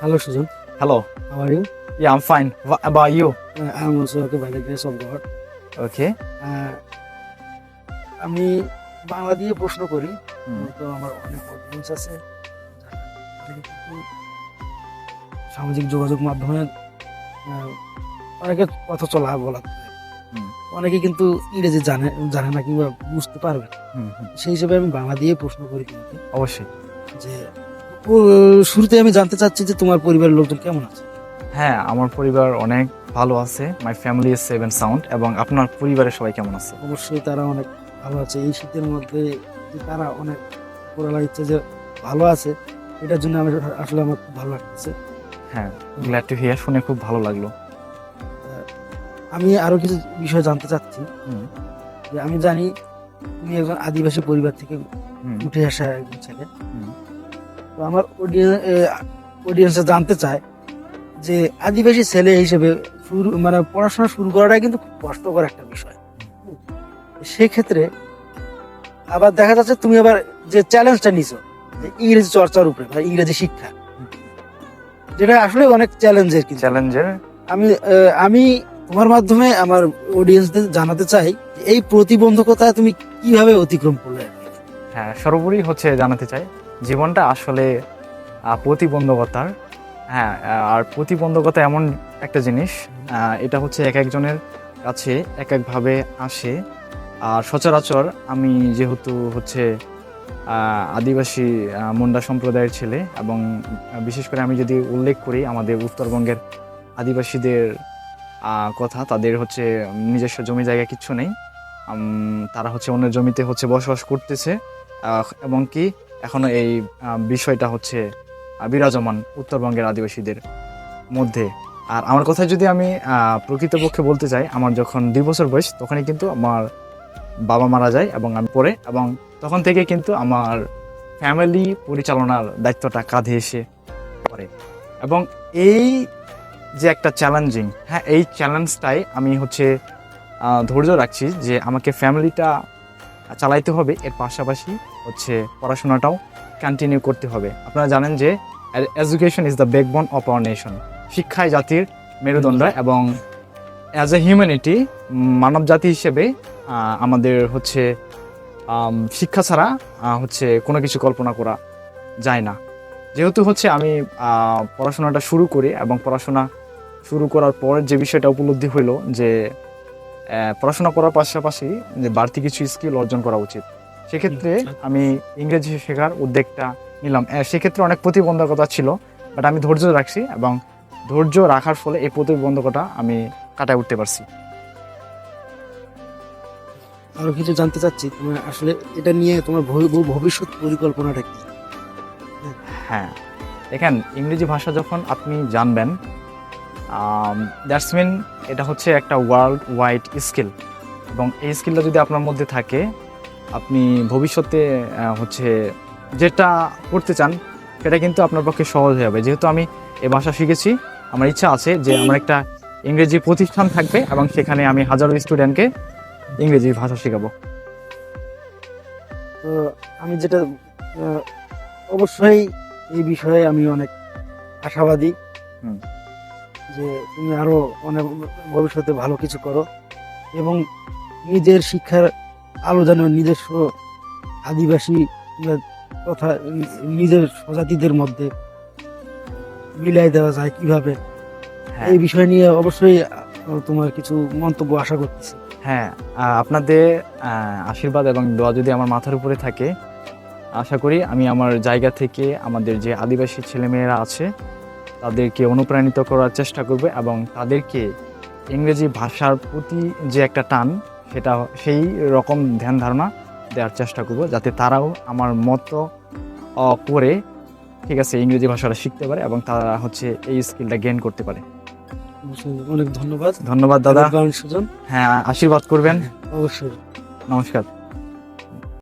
Hello, Susan. Hello. How are you? Yeah, I'm fine. What about you? Uh, I'm also okay by the grace of God. Okay. Uh, আমি বাংলা দিয়ে প্রশ্ন করি। তো আমার অনেক audience আছে কিন্তু সামাজিক যোগাযোগ মাধ্যমে অনেকে কথা চলা বলা। অনেকে কিন্তু ইংরেজি জানে জানে না কিংবা বুঝতে পারবে সেই হিসেবে আমি বাংলা দিয়ে প্রশ্ন করি তোমাকে অবশ্যই যে শুরুতে আমি জানতে চাচ্ছি যে তোমার পরিবারের লোকজন কেমন আছে? হ্যাঁ আমার পরিবার অনেক ভালো আছে। My family is seven sound এবং আপনার পরিবারের সবাই কেমন আছে? অবশ্যই তারা অনেক ভালো আছে। এই শীতের মধ্যে তারা অনেক করা ইচ্ছে যে ভালো আছে এটার জন্য আমি আসলে আমার খুব ভালো লাগতেছে হ্যাঁ গ্ল্যাড টু হিয়ার শুনে খুব ভালো লাগল। আমি আরও কিছু বিষয় জানতে চাচ্ছি। যে আমি জানি তুমি একজন আদিবাসী পরিবার থেকে উঠে আসা একজন ছেলে। তো আমার অডিয়েন্সে জানতে চায় যে আদিবাসী ছেলে হিসেবে শুরু মানে পড়াশোনা শুরু করাটা কিন্তু খুব কষ্টকর একটা বিষয়। সেক্ষেত্রে আবার দেখা যাচ্ছে তুমি আবার যে চ্যালেঞ্জটা নিছো যে ইংরেজি চর্চার উপরে বা ইংরেজি শিক্ষা যেটা আসলে অনেক চ্যালেঞ্জের কি চ্যালেঞ্জের আমি আমি তোমার মাধ্যমে আমার অডিয়েন্সদের জানাতে চাই এই প্রতিবন্ধকতা তুমি কীভাবে অতিক্রম করলে? হ্যাঁ সর্বোপরি হচ্ছে জানাতে চাই। জীবনটা আসলে প্রতিবন্ধকতার। হ্যাঁ আর প্রতিবন্ধকতা এমন একটা জিনিস এটা হচ্ছে এক একজনের কাছে এক একভাবে আসে। আর সচরাচর আমি যেহেতু হচ্ছে আদিবাসী মুন্ডা সম্প্রদায়ের ছেলে এবং বিশেষ করে আমি যদি উল্লেখ করি আমাদের উত্তরবঙ্গের আদিবাসীদের কথা, তাদের হচ্ছে নিজস্ব জমি জায়গা কিচ্ছু নেই। তারা হচ্ছে অন্য জমিতে হচ্ছে বসবাস করতেছে। এবং কি এখনও এই বিষয়টা হচ্ছে বিরাজমান উত্তরবঙ্গের আদিবাসীদের মধ্যে। আর আমার কথা যদি আমি প্রকৃতপক্ষে বলতে চাই, আমার যখন দুই বছর বয়স, তখনই কিন্তু আমার বাবা মারা যায় এবং আমি পড়ে, এবং তখন থেকে কিন্তু আমার ফ্যামিলি পরিচালনার দায়িত্বটা কাঁধে এসে পড়ে। এবং এই যে একটা চ্যালেঞ্জিং হ্যাঁ এই চ্যালেঞ্জটাই আমি হচ্ছে ধৈর্য রাখছি যে আমাকে ফ্যামিলিটা চালাইতে হবে। এর পাশাপাশি হচ্ছে পড়াশোনাটাও কন্টিনিউ করতে হবে। আপনারা জানেন যে education is the backbone of our nation শিক্ষায় জাতির মেরুদণ্ড এবং অ্যাজ এ হিউম্যানিটি মানব জাতি হিসেবে আমাদের হচ্ছে শিক্ষা ছাড়া হচ্ছে কোনো কিছু কল্পনা করা যায় না। যেহেতু হচ্ছে আমি পড়াশোনাটা শুরু করি এবং পড়াশোনা শুরু করার পর যে বিষয়টা উপলব্ধি হইল যে পড়াশোনা করার পাশাপাশি যে বাড়তি কিছু স্কিল অর্জন করা উচিত। সেক্ষেত্রে আমি ইংরেজি শেখার উদ্যোগটা নিলাম। সেক্ষেত্রে অনেক প্রতিবন্ধকতা ছিল বাট আমি ধৈর্য রাখছি এবং ধৈর্য রাখার ফলে এই প্রতিবন্ধকতা আমি কাটায় উঠতে পারছি। আরও কিছু জানতে চাচ্ছি তোমার আসলে এটা নিয়ে তোমার ভবি- ভব- ভবিষ্যৎ পরিকল্পনাটা কি? হ্যাঁ দেখেন ইংরেজি ভাষা যখন আপনি জানবেন দ্যাটস মিন এটা হচ্ছে একটা ওয়ার্ল্ড ওয়াইড স্কিল এবং এই স্কিলটা যদি আপনার মধ্যে থাকে আপনি ভবিষ্যতে হচ্ছে যেটা করতে চান সেটা কিন্তু আপনার পক্ষে সহজ হয়ে যাবে। যেহেতু আমি এ ভাষা শিখেছি আমার ইচ্ছা আছে যে আমার একটা ইংরেজি প্রতিষ্ঠান থাকবে এবং সেখানে আমি হাজারো স্টুডেন্টকে ইংরেজি ভাষা শেখাবো। তো আমি যেটা অবশ্যই এই বিষয়ে আমি অনেক আশাবাদী যে তুমি আরও অনেক ভবিষ্যতে ভালো কিছু করো এবং নিজের শিক্ষার আলো যেন নিজস্ব আদিবাসী তথা নিজের স্বজাতিদের মধ্যে মিলাই দেওয়া যায় কীভাবে? হ্যাঁ। এই বিষয় নিয়ে অবশ্যই তোমার কিছু মন্তব্য আশা করতেছি। হ্যাঁ আপনাদের আশীর্বাদ এবং দোয়া যদি আমার মাথার উপরে থাকে আশা করি আমি আমার জায়গা থেকে আমাদের যে আদিবাসী ছেলেমেয়েরা আছে তাদেরকে অনুপ্রাণিত করার চেষ্টা করব এবং তাদেরকে ইংরেজি ভাষার প্রতি যে একটা টান সেটা সেই রকম ধ্যান ধারণা দেওয়ার চেষ্টা করব যাতে তারাও আমার মতো করে ঠিক আছে ইংরেজি ভাষাটা শিখতে পারে এবং তারা হচ্ছে এই স্কিলটা গেইন করতে পারে। অনেক ধন্যবাদ। ধন্যবাদ দাদা। সুজন। হ্যাঁ আশীর্বাদ করবেন। অবশ্যই। নমস্কার।